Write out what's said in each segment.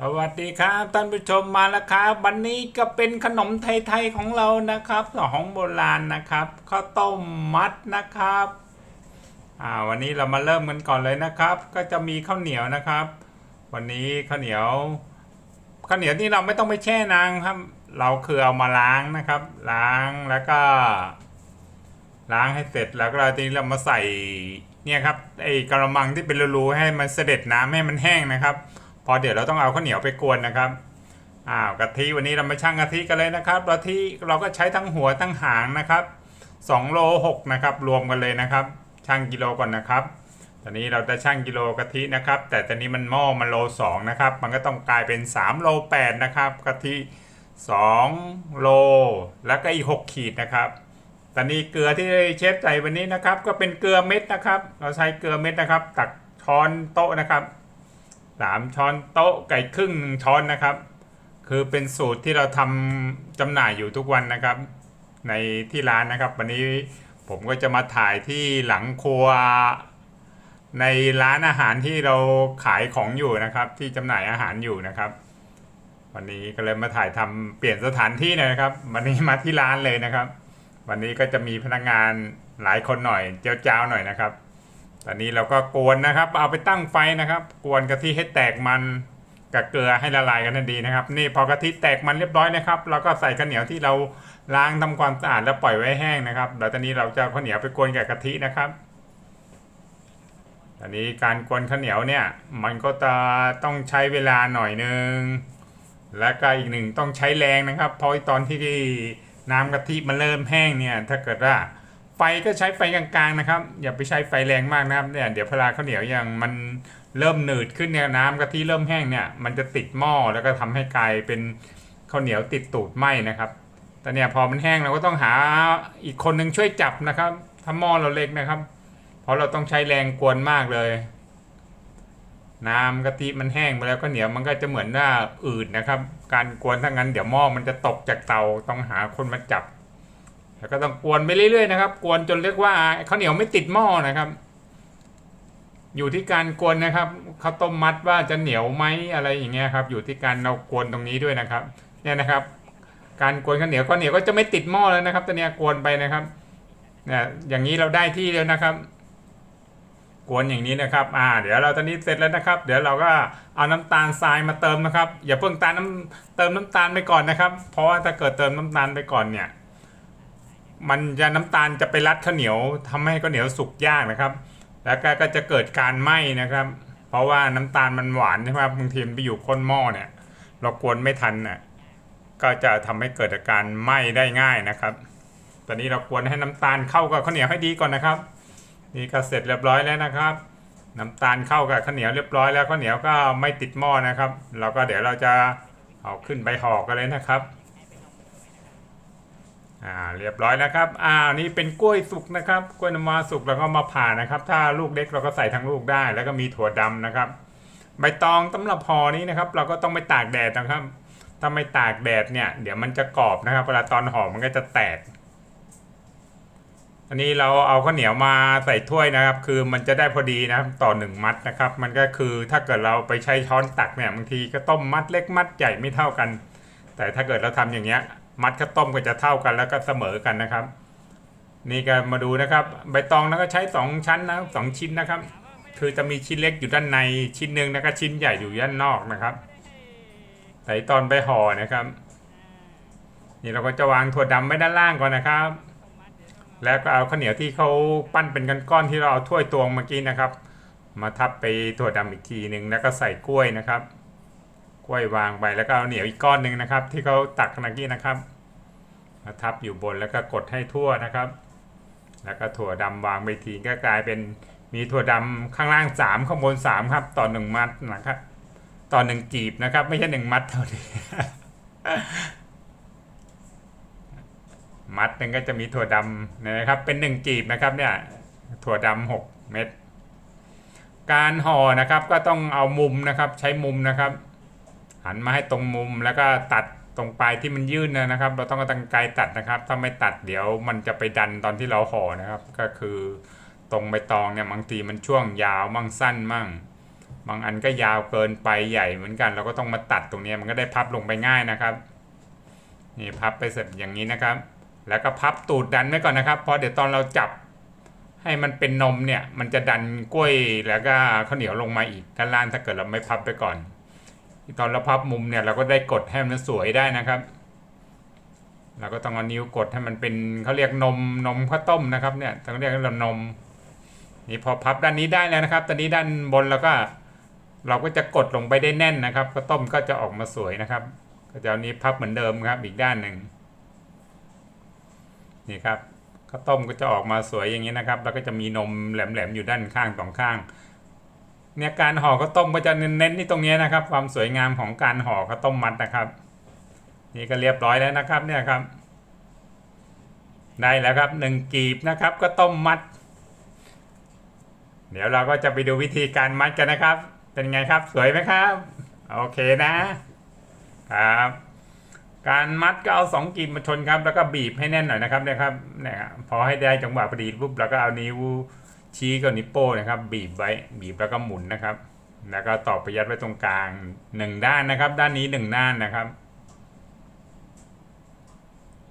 สวัสดีครับท่านผู้ชมมาแล้วครับ วันนี้ก็เป็นขนมไทยๆของเรานะครับของโบราณนะครับข้าวต้มมัดนะครับอ่าวันนี้เรามาเริ่มกันก่อนเลยนะครับ ก็จะมีข้าวเหนียวนะครับ วันนี้ข้าวเหนียวข้าวเหนียวนี่เราไม่ต้องไปแช่นานครับ เราคือเอามาล้างนะครับ ล้างแล้วก็ ล้างให้เสร็จแล้วก็ทีนี้เรามาใส่เนี่ยครับไอ้กระมังที่เป็นรูๆให้มันเสด็จน้ำให้มันแห้งนะครับ พอเดี๋ยวเราต้องเอาข้าวเหนียวไปกวนนะครับอ้าวกะทิวันนี้เรามาชั่งกะทิกันเลยนะครับกะทิเราก็ใช้ทั้งหัวทั้งหางนะครับ2โล6นะครับรวมกันเลยนะครับชั่งกิโลก่อนนะครับ ตอนนี้เราจะชั่งกิโลกะทินะครับ แต่ตอนนี้มันหม้อมันโล2นะครับ มันก็ต้องกลายเป็น3โล8นะครับกะทิ2โลแล้วก็อีก 6 ขีดนะครับตอนนี้เกลือที่เชฟใส่วันนี้นะครับ ก็เป็นเกลือเม็ดนะครับ เราใช้เกลือเม็ดนะครับ ตักช้อนโต๊ะนะครับ สามช้อนโต๊ะไก่ครึ่งหนึ่งช้อนนะครับ คือเป็นสูตรที่เราทำจำหน่ายอยู่ทุกวันนะครับ ในที่ร้านนะครับ วันนี้ผมก็จะมาถ่ายที่หลังครัว ในร้านอาหารที่เราขายของอยู่นะครับ ที่จำหน่ายอาหารอยู่นะครับ วันนี้ก็เลยมาถ่ายทำเปลี่ยนสถานที่หน่อยนะครับ วันนี้มาที่ร้านเลยนะครับ วันนี้ก็จะมีพนักงานหลายคนหน่อยเจ้าๆหน่อยนะครับ ตอนนี้เราก็กวนนะครับ เอาไปตั้งไฟนะครับ กวนกะทิให้แตกมันกับเกลือให้ละลายกันให้ดีนะครับ นี่พอกะทิแตกมันเรียบร้อยนะครับเราก็ใส่ข้าวเหนียวที่เราล้างทำความสะอาดแล้วปล่อยไว้แห้งนะครับแล้วตอนนี้เราจะข้าวเหนียวไปกวนกับกะทินะครับอันนี้การกวนข้าวเหนียวเนี่ย มันก็จะต้องใช้เวลาหน่อยนึงและก็อีกหนึ่งต้องใช้แรงนะครับเพราะตอนที่น้ำกะทิมันเริ่มแห้งเนี่ย ถ้าเกิดว่า ไฟก็ใช้ไฟกลางๆนะครับ อย่าไปใช้ไฟแรงมากนะครับเนี่ยเดี๋ยวพลาข้าวเหนียวอย่างมันเริ่มหนืดขึ้นเนี่ยน้ำกะทิเริ่มแห้งเนี่ยมันจะติดหม้อแล้วก็ทำให้กลายเป็นข้าวเหนียวติดตูดไหมนะครับ แต่เนี่ยพอมันแห้งเราก็ต้องหาอีกคนหนึ่งช่วยจับนะครับถ้าหม้อเราเล็กนะครับ เพราะเราต้องใช้แรงกวนมากเลย น้ำกะทิมันแห้งไปแล้วก็เหนียวมันก็จะเหมือนว่าอืดนะครับ การกวนถ้างั้นเดี๋ยวหม้อมันจะตกจากเตาต้องหาคนมาจับ แล้วก็ต้องกวนไปเรื่อยๆนะครับ กวนจนเรียกว่าข้าวเหนียวไม่ติดหม้อนะครับ อยู่ที่การกวนนะครับข้าวต้มมัดว่าจะเหนียวไหมอะไรอย่างเงี้ยครับ อยู่ที่การเรากวนตรงนี้ด้วยนะครับ เนี่ยนะครับ การกวนข้าวเหนียวข้าวเหนียวก็จะไม่ติดหม้อแล้วนะครับตอนนี้กวนไปนะครับเนี่ยอย่างนี้เราได้ที่แล้วนะครับ กวนอย่างนี้นะครับ อ่า เดี๋ยวเราตอนนี้เสร็จแล้วนะครับ เดี๋ยวเราก็เอาน้ำตาลทรายมาเติมนะครับ อย่าเพิ่งตาลน้ำเติมน้ำตาลไปก่อนนะครับ เพราะว่าถ้าเกิดเติมน้ำตาลไปก่อนเนี่ย มันจะน้ำตาลจะไปรัดข้าวเหนียวทำให้ข้าวเหนียวสุกยากนะครับ แล้วก็ก็จะเกิดการไหม้นะครับ เพราะว่าน้ำตาลมันหวานใช่ไหมครับบางทีมันไปอยู่ก้นหม้อเนี่ย เรากวนไม่ทันน่ะก็จะทำให้เกิดอาการไหม้ได้ง่ายนะครับ ตอนนี้เรากวนให้น้ำตาลเข้ากับข้าวเหนียวให้ดีก่อนนะครับ นี่ก็เสร็จเรียบร้อยแล้วนะครับ น้ำตาลเข้ากับข้าวเหนียวเรียบร้อยแล้วข้าวเหนียวก็ไม่ติดหม้อนะครับ เราก็เดี๋ยวเราจะเอาขึ้นไปห่อกันเลยนะครับ อ่าเรียบร้อยแล้วครับอ่านี่เป็นกล้วยสุกนะครับ กล้วยน้ำว้าสุกแล้วก็มาผ่านะครับ ถ้าลูกเล็กเราก็ใส่ทั้งลูกได้ แล้วก็มีถั่วดำนะครับ ใบตองสำหรับห่อนี้นะครับ เราก็ต้องไปตากแดดนะครับ ถ้าไม่ตากแดดเนี่ย เดี๋ยวมันจะกรอบนะครับ เวลาตอนห่อมันก็จะแตก อันนี้เราเอาข้าวเหนียวมาใส่ถ้วยนะครับ คือมันจะได้พอดีนะครับต่อหนึ่งมัดนะครับ มันก็คือถ้าเกิดเราไปใช้ช้อนตักเนี่ยบางทีก็ต้มมัดเล็กมัดใหญ่ไม่เท่ากัน แต่ถ้าเกิดเราทำอย่างเงี้ย มัดข้าวต้มก็จะเท่ากันแล้วก็เสมอกันนะครับ นี่ก็มาดูนะครับ ใบตองแล้วก็ใช้สองชั้นนะสองชิ้นนะครับ คือจะมีชิ้นเล็กอยู่ด้านในชิ้นหนึ่งแล้วก็ชิ้นใหญ่อยู่ด้านนอกนะครับใส่ตอนไปห่อนะครับ นี่เราก็จะวางถั่วดำไว้ด้านล่างก่อนนะครับ แล้วก็เอาข้าวเหนียวที่เขาปั้นเป็นก้อนๆที่เราเอาถ้วยตวงเมื่อกี้นะครับ มาทับไปถั่วดำอีกทีหนึ่งแล้วก็ใส่กล้วยนะครับ กล้วยวางไปแล้วก็เอาเหนียวอีกก้อนหนึ่งนะครับ ที่เขาตักเมื่อกี้นะครับมาทับอยู่บนแล้วก็กดให้ทั่วนะครับ แล้วก็ถั่วดำวางไปทีก็กลายเป็นมีถั่วดำข้างล่างสามข้างบนสามครับ ต่อหนึ่งมัดนะครับต่อหนึ่งกีบนะครับ ไม่ใช่หนึ่งมัดเท่านี้มัดหนึ่งก็จะมีถั่วดำนะครับ เป็นหนึ่งกีบนะครับเนี่ยถั่วดำหกเม็ดการห่อนะครับก็ต้องเอามุมนะครับ ใช้มุมนะครับ หันมาให้ตรงมุมแล้วก็ตัดตรงปลายที่มันยื่นนะครับ เราต้องเอาตังไกรตัดนะครับ ถ้าไม่ตัดเดี๋ยวมันจะไปดันตอนที่เราห่อนะครับ ก็คือตรงใบตองเนี่ยบางทีมันช่วงยาวมั่งสั้นมั่ง บางอันก็ยาวเกินไปใหญ่เหมือนกัน เราก็ต้องมาตัดตรงนี้มันก็ได้พับลงไปง่ายนะครับนี่พับไปเสร็จอย่างนี้นะครับ แล้วก็พับตูดดันไว้ก่อนนะครับเพราะเดี๋ยวตอนเราจับให้มันเป็นนมเนี่ยมันจะดันกล้วยแล้วก็ข้าวเหนียวลงมาอีกด้านล่างถ้าเกิดเราไม่พับไปก่อน ตอนเราพับมุมเนี่ยเราก็ได้กดให้มันสวยได้นะครับ เราก็ต้องเอานิ้วกดให้มันเป็นเขาเรียกนมนมข้าวต้มนะครับเนี่ยต้องเรียกว่านมนี่พอพับด้านนี้ได้แล้วนะครับ ตอนนี้ด้านบนเราก็ เราก็จะกดลงไปได้แน่นนะครับข้าวต้มก็จะออกมาสวยนะครับ ก็จะเอานี้พับเหมือนเดิมครับ อีกด้านหนึ่งนี่ครับข้าวต้มก็จะออกมาสวยอย่างนี้นะครับ แล้วก็จะมีนมแหลมๆอยู่ด้านข้างสองข้าง เนี่ยการห่อข้าวต้มก็จะเน้นๆที่ตรงนี้นะครับ ความสวยงามของการห่อข้าวต้มมัดนะครับ นี่ก็เรียบร้อยแล้วนะครับเนี่ยครับ ได้แล้วครับหนึ่งกีบนะครับก็ต้มมัด เดี๋ยวเราก็จะไปดูวิธีการมัดกันนะครับ เป็นไงครับสวยไหมครับโอเคนะครับ การมัดก็เอาสองกีบมาชนครับ แล้วก็บีบให้แน่นหน่อยนะครับเนี่ยครับเนี่ยครับพอให้ได้จังหวะพอดีปุ๊บแล้วก็เอานิ้ว ชี้กับนิ้วโป้งนะครับ บีบไว้บีบแล้วก็หมุนนะครับ แล้วก็ตอกไปยัดไว้ตรงกลางหนึ่งด้านนะครับ ด้านนี้หนึ่งด้านนะครับ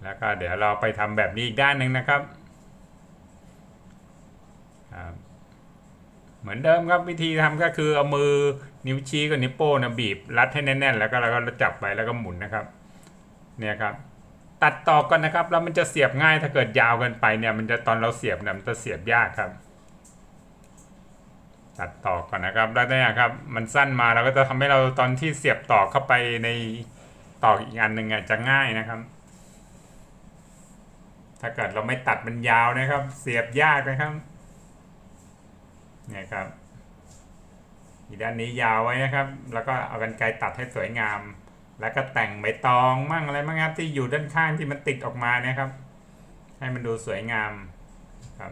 แล้วก็เดี๋ยวเราไปทำแบบนี้อีกด้านหนึ่งนะครับครับเหมือนเดิมครับวิธีทำก็คือเอามือนิ้วชี้กับนิ้วโป้งนะบีบรัดให้แน่นๆ แล้วก็เราก็จับไปแล้วก็หมุนนะครับ เนี่ยครับ ตัดต่อก่อนนะครับแล้วมันจะเสียบง่ายถ้าเกิดยาวเกินไปเนี่ย มันจะตอนเราเสียบเนี่ยมันจะเสียบยากครับ ตัดต่อก่อนนะครับแล้วเนี่ยครับ มันสั้นมาเราก็จะทำให้เราตอนที่เสียบต่อเข้าไปในต่ออีกอันหนึ่งอะจะง่ายนะครับ ถ้าเกิดเราไม่ตัดมันยาวนะครับ เสียบยากนะครับ เนี่ยครับ อีกด้านนี้ยาวไว้นะครับ แล้วก็เอากันไกรตัดให้สวยงาม แล้วก็แต่งใบตองมั่งอะไรมั่งครับที่อยู่ด้านข้างที่มันติดออกมาเนี่ยครับ ให้มันดูสวยงามครับ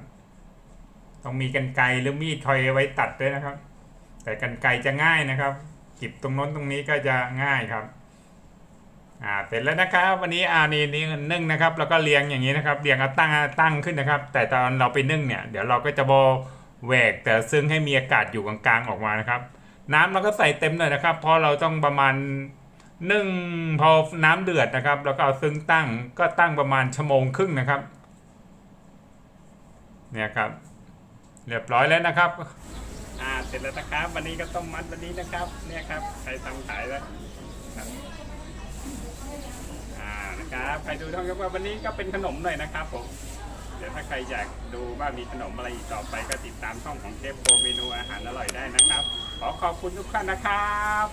ต้องมีกันไกรหรือมีดคอยไว้ตัดด้วยนะครับ แต่กันไกรจะง่ายนะครับกิบตรงน้นตรงนี้ก็จะง่ายครับอ่าเสร็จแล้วนะครับ วันนี้อ่านี่นี่นึ่งนะครับ แล้วก็เรียงอย่างนี้นะครับเรียงเอาตั้งตั้งขึ้นนะครับ แต่ตอนเราไปนึ่งเนี่ยเดี๋ยวเราก็จะโบแหวกแต่ซึ่งให้มีอากาศอยู่กลางๆออกมานะครับ น้ำเราก็ใส่เต็มเลยนะครับ เพราะเราต้องประมาณนึ่งพอน้ำเดือดนะครับ แล้วก็เอาซึ่งตั้งก็ตั้งประมาณชั่วโมงครึ่งนะครับ เนี่ยครับ เรียบร้อยแล้วนะครับ อ่าเสร็จแล้วนะครับ วันนี้ก็ต้มมัดวันนี้นะครับ เนี่ยครับใครทำขายแล้วครับอ่านะครับใครดูท่องยกว่าวันนี้ก็เป็นขนมหน่อยนะครับผมเดี๋ยวถ้าใครอยากดูว่ามีขนมอะไรอีกต่อไปก็ติดตามช่องของเชฟโปรเมนูอาหารอร่อยได้นะครับ ขอขอบคุณทุกท่านนะครับ